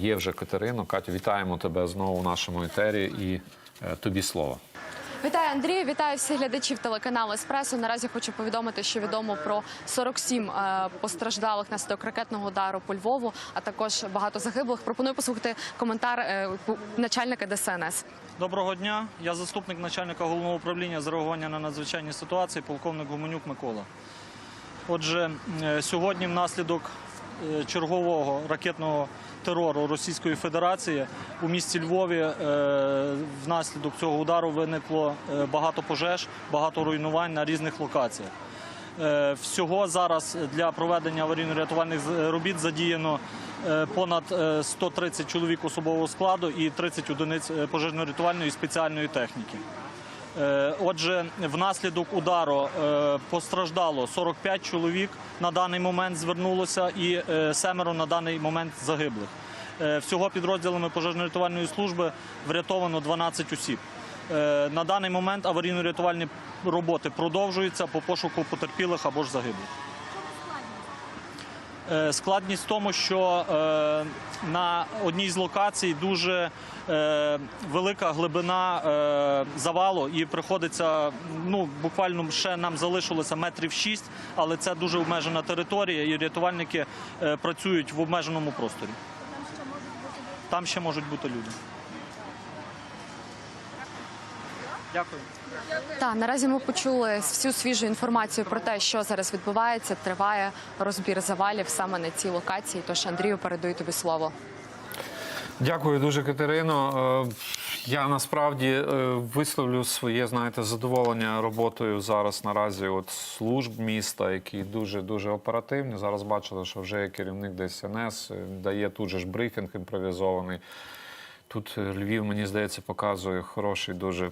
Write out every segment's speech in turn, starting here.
Є вже Катерино. Катю, вітаємо тебе знову в нашому етері і е, тобі слово. Вітаю, Андрію. Вітаю всіх глядачів телеканалу Еспресо. Наразі хочу повідомити, що відомо про 47 е, постраждалих наслідок ракетного удару по Львову, а також багато загиблих. Пропоную послухати коментар е, начальника ДСНС. Доброго дня. Я заступник начальника головного управління з реагування на надзвичайні ситуації, полковник Гуменюк Микола. Отже, е, сьогодні внаслідок чергового ракетного терору Російської Федерації у місті Львові е, внаслідок цього удару виникло е, багато пожеж, багато руйнувань на різних локаціях. Е, Всього зараз для проведення аварійно-рятувальних робіт задіяно е, понад е, 130 чоловік особового складу і 30 одиниць е, пожежно-рятувальної спеціальної техніки. Е, Отже, внаслідок удару е, постраждало 45 чоловік на даний момент звернулося і е, семеро на даний момент загиблих. Всього підрозділами пожежно-рятувальної служби врятовано 12 осіб. На даний момент аварійно-рятувальні роботи продовжуються по пошуку потерпілих або ж загиблих. Е, Складність в тому, що е, на одній з локацій дуже е, велика глибина завалу, і приходиться ну буквально ще нам залишилося метрів шість, але це дуже обмежена територія, і рятувальники працюють в обмеженому просторі. Там ще можуть бути люди. Дякую. Та наразі ми почули всю свіжу інформацію про те, що зараз відбувається. Триває розбір завалів саме на цій локації. Тож Андрію передаю тобі слово. Дякую дуже, Катерино. Е, Я насправді е, висловлю своє, знаєте, задоволення роботою зараз наразі от служб міста, які дуже дуже оперативні. Зараз бачили, що вже є керівник ДСНС, е, дає тут же ж брифінг імпровізований. Тут Львів, мені здається, показує хороший дуже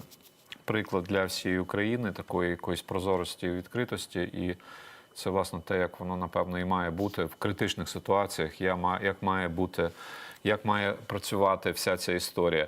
приклад для всієї України, такої якоїсь прозорості і відкритості. І це власне те, як воно напевно і має бути в критичних ситуаціях, я як має бути. Як має працювати вся ця історія?